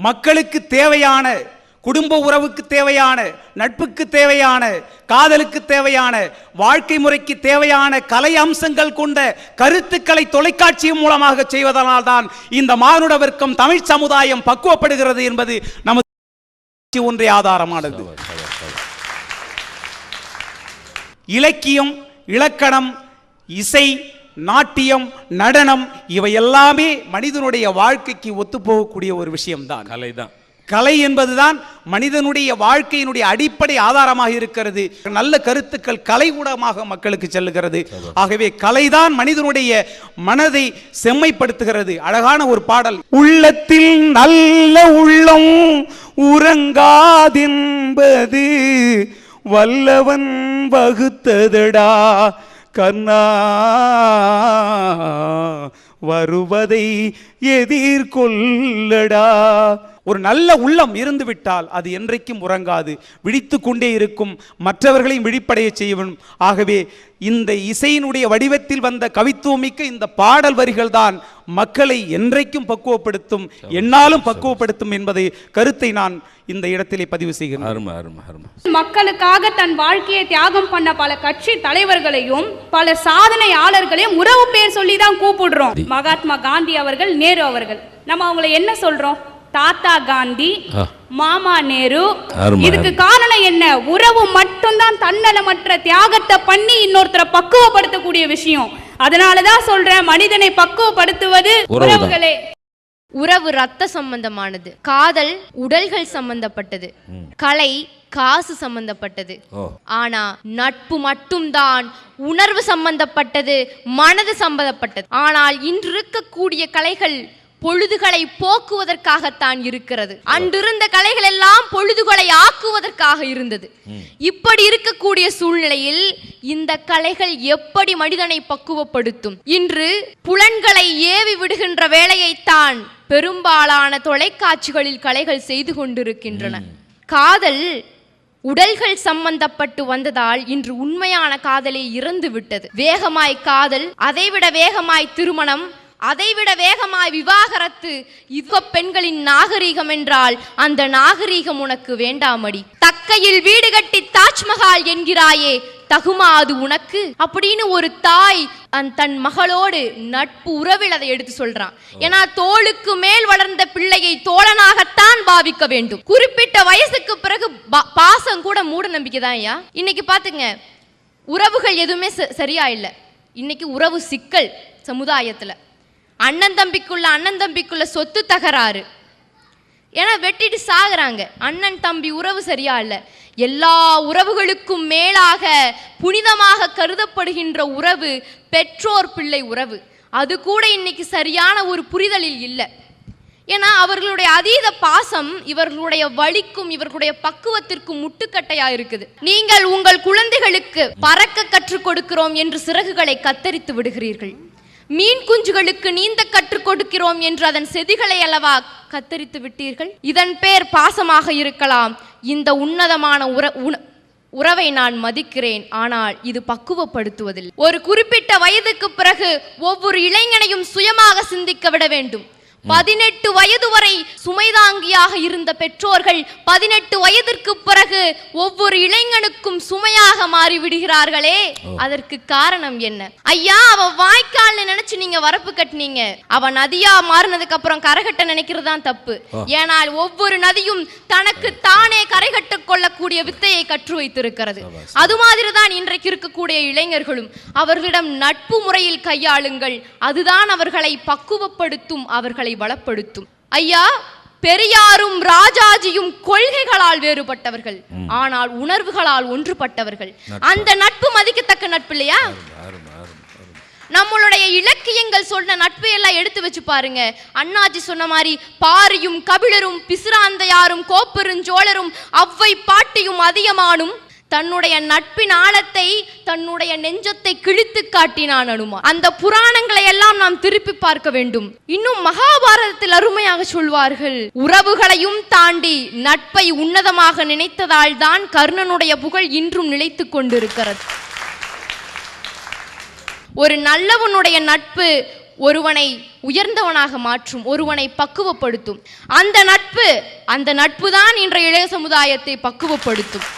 மக்களுக்கு தேவையான குடும்ப உறவுக்கு தேவையான நட்புக்கு தேவையான காதலுக்கு தேவையான வாழ்க்கை முறைக்கு தேவையான கலை அம்சங்கள் கொண்ட கருத்துக்களை தொலைக்காட்சி மூலமாக செய்வதனால் தான் இந்த மானுட வர்க்கம் தமிழ் சமுதாயம் பக்குவப்படுகிறது என்பது நமது ஒன்றே ஆதாரமானது. இலக்கியம் இலக்கணம் இசை நாட்டியம் நடனம் இவை எல்லாமே மனிதனுடைய வாழ்க்கைக்கு ஒத்துப்போகக்கூடிய ஒரு விஷயம்தான். கலை தான் கலை என்பதுதான் மனிதனுடைய வாழ்க்கையினுடைய அடிப்படை ஆதாரமாக இருக்கிறது. நல்ல கருத்துக்கள் கலை ஊடகமாக மக்களுக்கு செல்லுகிறது. ஆகவே கலைதான் மனிதனுடைய மனதை செம்மைப்படுத்துகிறது. அழகான ஒரு பாடல். உள்ளத்தில் நல்ல உள்ளம் உறங்காதென்பது வல்லவன் வகுத்ததடா ಕರ್ಣ வருவதை எதிர்கொள்ளடா ஒரு நல்ல உள்ளம் இருந்து விட்டால் அது என்றைக்கும் உறங்காது. விழித்து கொண்டே இருக்கும் மற்றவர்களையும் விழிப்படைய செய்யும் ஆகவே இந்த இசையினுடைய வடிவத்தில் வந்த கவித்துவமிக்க இந்த பாடல் வரிகள் தான் மக்களை என்றைக்கும் பக்குவப்படுத்தும் என்னாலும் பக்குவப்படுத்தும் என்பதை கருத்தை நான் இந்த இடத்திலே பதிவு செய்கிறேன். அருமை அருமை அருமை. மக்களுக்காக தன் வாழ்க்கையை தியாகம் பண்ண பல கட்சி தலைவர்களையும் பல சாதனையாளர்களையும் உறவு பேர் சொல்லி தான் கூப்பிடுறோம் மகாத்மா காந்தி அவர்கள் நேரு அவர்கள். நம்ம அவங்கள என்ன சொல்றோம்? தாத்தா காந்தி. மாமா நேரு இதுக்கு காரணம் என்ன? உறவு மட்டும்தான் தன்னலமற்ற தியாகத்தை பண்ணி இன்னொருத்தரை பக்குவப்படுத்தக்கூடிய விஷயம். அதனாலதான் சொல்றேன் மனிதனை பக்குவப்படுத்துவது. உறவுகளே. உறவு ரத்த சம்பந்தமானது காதல் உடல்கள் சம்பந்தப்பட்டது கலை காசு சம்பந்தப்பட்டது. ஆனா நட்பு மட்டும்தான் உணர்வு சம்பந்தப்பட்டது மனது சம்பந்தப்பட்டது. ஆனால் இன்று இருக்கக்கூடிய கலைகள் பொழுதுகளை போக்குவதற்காகத்தான் இருக்கிறது. அன்றிருந்த கலைகள் எல்லாம் பொழுதுகளை ஆக்குவதற்காக இருந்தது. இப்படி இருக்கக்கூடிய சூழ்நிலையில் இந்த கலைகள் எப்படி மனிதனை பக்குவப்படுத்தும்? இன்று புலன்களை ஏவி விடுகின்ற வேலையைத்தான் பெரும்பாலான தொலைக்காட்சிகளில் கலைகள் செய்து கொண்டிருக்கின்றன. காதல் உடல்கள் சம்பந்தப்பட்டு வந்ததால் இன்று உண்மையான காதலே இறந்து விட்டது வேகமாய் காதல் அதைவிட வேகமாய் திருமணம் அதைவிட வேகமாய் விவாகரத்து இவ பெண்களின் நாகரீகம் என்றால் அந்த நாகரீகம் உனக்கு வேண்டாமடி. தக்கையில் வீடு கட்டி தாஜ்மஹால் என்கிறாயே தகுமா அது உனக்கு? அப்படின்னு ஒரு தாய் அந் தன் மகளோடு நட்பு உறவில் அதை எடுத்து சொல்றான். ஏன்னா தோளுக்கு மேல் வளர்ந்த பிள்ளையை தோழனாகத்தான் பாவிக்க வேண்டும். குறிப்பிட்ட வயசுக்கு பிறகு பாசம் கூட மூட நம்பிக்கை தான் ஐயா. இன்னைக்கு பாத்துங்க உறவுகள் எதுவுமே ச- சரியா இல்லை. இன்னைக்கு உறவு சிக்கல் சமுதாயத்துல. அண்ணன் தம்பிக்குள்ள அண்ணன் தம்பிக்குள்ள சொத்து தகராறு. ஏன்னா வெட்டிட்டு சாகுறாங்க. அண்ணன் தம்பி உறவு சரியா இல்லை. எல்லா உறவுகளுக்கும் மேலாக புனிதமாக கருதப்படுகின்ற உறவு பெற்றோர் பிள்ளை உறவு. அது கூட இன்னைக்கு சரியான ஒரு புரிதலில் இல்லை. ஏன்னா அவர்களுடைய அதீத பாசம் இவர்களுடைய வலிக்கும் இவர்களுடைய பக்குவத்திற்கும் முட்டுக்கட்டையா இருக்குது. நீங்கள் உங்கள் குழந்தைகளுக்கு பறக்க கற்றுக் கொடுக்கிறோம் என்று சிறகுகளை கத்தரித்து விடுகிறீர்கள். மீன் குஞ்சுகளுக்கு நீந்த கற்றுக் கொடுக்கிறோம் என்று அதன் செதிகளை அல்லவா கத்தரித்து விட்டீர்கள்? இதன் பேர் பாசமாக இருக்கலாம். இந்த உன்னதமான உற உண- உறவை நான் மதிக்கிறேன். ஆனால் இது பக்குவப்படுத்துவதில் ஒரு குறிப்பிட்ட வயதுக்கு பிறகு ஒவ்வொரு இளைஞனையும் சுயமாக சிந்திக்க விட வேண்டும். பதினெட்டு வயது வரை சுமைதாங்கியாக இருந்த பெற்றோர்கள் பதினெட்டு வயதிற்கு பிறகு ஒவ்வொரு இளைஞனுக்கும் சுமையாக மாறி விடுகிறார்களே அதற்கு காரணம் என்ன? ஐயா அவ வாய்க்கால்னு நினைச்சு நீங்க வரப்பு கட்டினீங்க. அவ நதியா மாறினதுக்கு அப்புறம் கரைகட்ட நினைக்கிறது தான் தப்பு. ஏனால் ஒவ்வொரு நதியும் தனக்கு தானே கரைகட்ட கொள்ளக்கூடிய வித்தையை கற்று வைத்திருக்கிறது. அது மாதிரி தான் இன்றைக்கு இருக்கக்கூடிய இளைஞர்களும். அவர்களிடம் நட்பு முறையில் கையாளுங்கள். அதுதான் அவர்களை பக்குவப்படுத்தும் அவர்களை வளப்படுத்தும். ஐயா பெரியாரும் ராஜாஜியும் கொள்கைகளால் வேறுபட்டவர்கள். ஆனால் உணர்வுகளால் ஒன்றுபட்டவர்கள். அந்த நட்பு மதிக்கத்தக்க நட்பு இல்லையா? நம்மளுடைய இலக்கியங்கள் சொன்ன நட்பை எல்லாம் எடுத்து வச்சு பாருங்க. அண்ணாஜி சொன்ன மாதிரி பாரியும் கபிலரும் பிசிராந்தையாரும் கோப்பெருஞ்சோழரும் அவ்வை பாட்டியும் அதியமானும் தன்னுடைய நட்பின் ஆழத்தை தன்னுடைய நெஞ்சத்தை கிழித்து காட்டினான் அனுமா. அந்த புராணங்களை எல்லாம் நாம் திருப்பி பார்க்க வேண்டும். இன்னும் மகாபாரதத்தில் அருமையாக சொல்வார்கள் உறவுகளையும் தாண்டி நட்பை உன்னதமாக நினைத்ததால் தான் கர்ணனுடைய புகழ் இன்றும் நிலைத்துக் கொண்டிருக்கிறது. ஒரு நல்லவனுடைய நட்பு ஒருவனை உயர்ந்தவனாக மாற்றும் ஒருவனை பக்குவப்படுத்தும். அந்த நட்பு அந்த நட்பு தான் இன்றைய இளைய சமுதாயத்தை பக்குவப்படுத்தும்.